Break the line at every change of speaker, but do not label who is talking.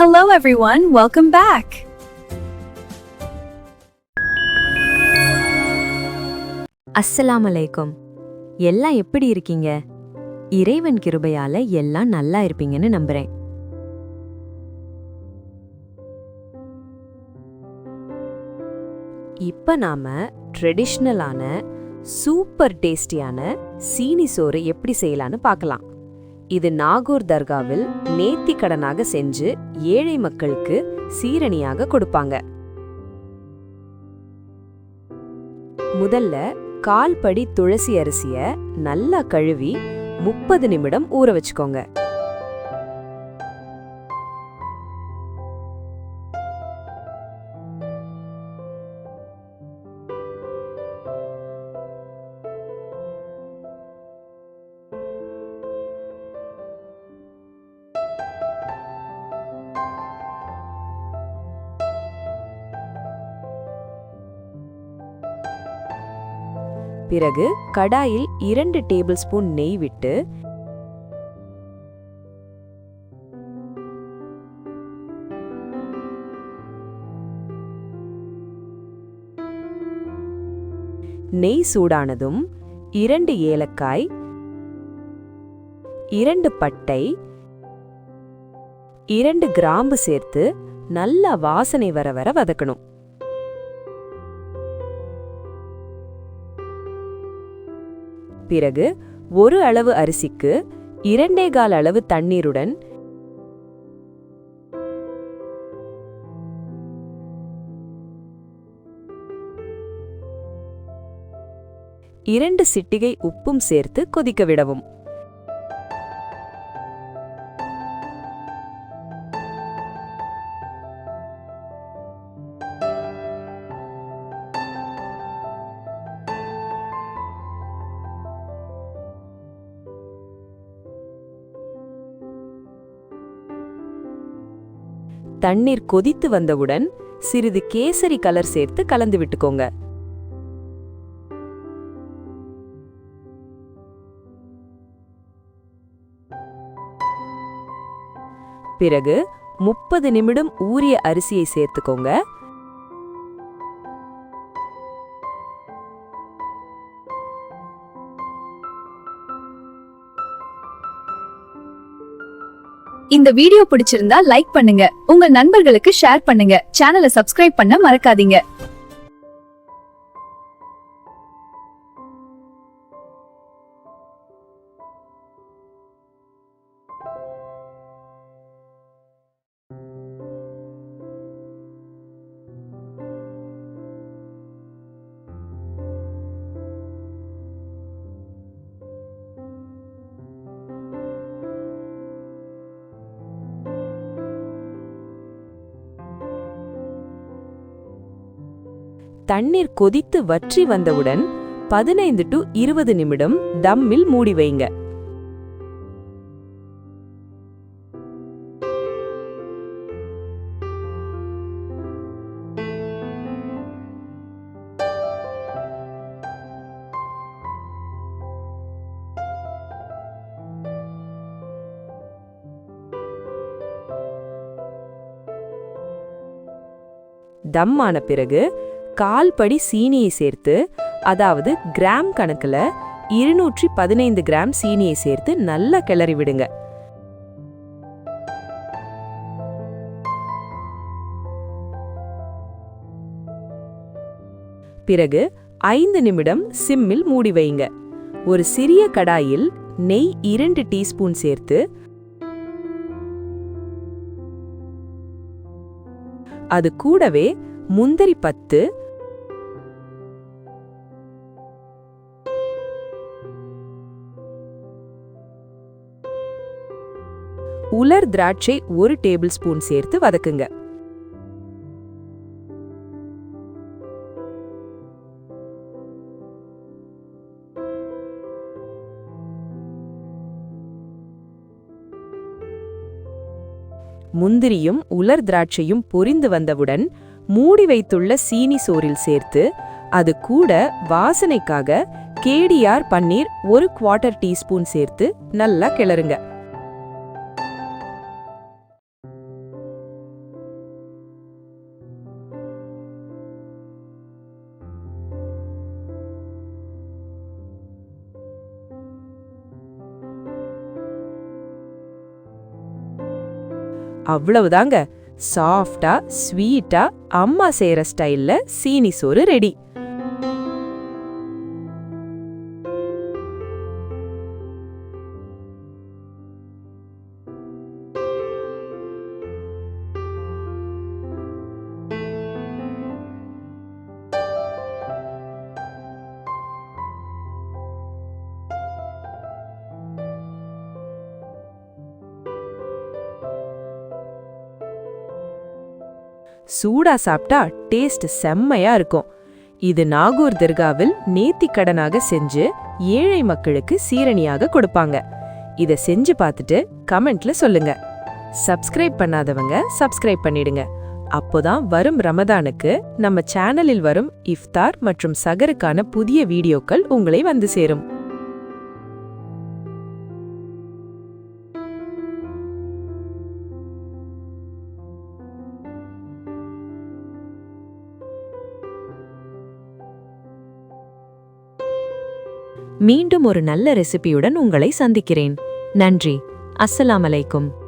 Hello everyone, welcome back.
அஸ்ஸலாம் அலைக்கும் எல்லாம் எப்படி இருக்கீங்க? இறைவன் கிருபையால எல்லாம் நல்லா இருப்பீங்கன்னு நம்புறேன். இப்ப நாம ட்ரெடிஷ்னலான சூப்பர் டேஸ்டியான சீனி சோறு எப்படி செய்யலான்னு பார்க்கலாம். இது நாகூர் தர்காவில் நேத்தி கடனாக செஞ்சு ஏழை மக்களுக்கு சீரணியாக கொடுப்பாங்க. முதல்ல கால்படி துளசி அரிசிய நல்லா கழுவி முப்பது நிமிடம் ஊற வச்சுக்கோங்க. பிறகு கடாயில் இரண்டு டேபிள் ஸ்பூன் நெய் விட்டு நெய் சூடானதும் இரண்டு ஏலக்காய் இரண்டு பட்டை இரண்டு கிராம்பு சேர்த்து நல்ல வாசனை வர வர வதக்கணும். பிறகு ஒரு அளவு அரிசிக்கு இரண்டே கால் அளவு தண்ணீருடன் இரண்டு சிட்டிகை உப்பும் சேர்த்து கொதிக்க விடவும். தண்ணீர் கொதித்து வந்தவுடன் சிறிது கேசரி கலர் சேர்த்து கலந்து விட்டுக்கோங்க. பிறகு முப்பது நிமிடம் ஊறிய அரிசியை சேர்த்துக்கோங்க.
இந்த வீடியோ பிடிச்சிருந்தா லைக் பண்ணுங்க. உங்க நண்பர்களுக்கு ஷேர் பண்ணுங்க. சேனலை சப்ஸ்கிரைப் பண்ண மறக்காதீங்க.
தண்ணீர் கொதித்து வற்றி வந்தவுடன் பதினைந்து டு இருபது நிமிடம் தம்மில் மூடி வைங்க. தம் ஆன பிறகு கால் படி சீனியை சேர்த்து அதாவது கிராம் கணக்கில் இருநூற்றி பதினைந்து கிராம் சீனியை சேர்த்து நல்லா கிளறி விடுங்க. பிறகு ஐந்து நிமிடம் சிம்மில் மூடி வைங்க. ஒரு சிறிய கடாயில் நெய் இரண்டு டீஸ்பூன் சேர்த்து அது கூடவே முந்திரி பத்து உலர் திராட்சை ஒரு டேபிள் ஸ்பூன் சேர்த்து வதக்குங்க. முந்திரியும் உலர் திராட்சையும் பொரிந்து வந்தவுடன் மூடி வைத்துள்ள சீனி சோறில் சேர்த்து அது கூட வாசனைக்காக கேடிஆர் பன்னீர் ஒரு குவார்ட்டர் டீஸ்பூன் சேர்த்து நல்லா கிளறுங்க. அவ்வளவுதாங்க. சாஃப்டா ஸ்வீட்டா அம்மா செய்யற ஸ்டைல்ல சீனி சோறு ரெடி சூடா சாப்பிட்டா டேஸ்ட் செம்மையா இருக்கும். இது நாகூர் தர்காவில் நேத்திக்கடனாக செஞ்சு ஏழை மக்களுக்கு சீரணியாக கொடுப்பாங்க. இத செஞ்சு பார்த்துட்டு கமெண்ட்ல சொல்லுங்க. சப்ஸ்கிரைப் பண்ணாதவங்க சப்ஸ்கிரைப் பண்ணிடுங்க. அப்போதான் வரும் ரமதானுக்கு நம்ம சேனலில் வரும் இஃப்தார் மற்றும் சகருக்கான புதிய வீடியோக்கள் உங்களை வந்து சேரும். மீண்டும் ஒரு நல்ல ரெசிபியுடன் உங்களை சந்திக்கிறேன். நன்றி. அஸ்ஸலாமு அலைக்கும்.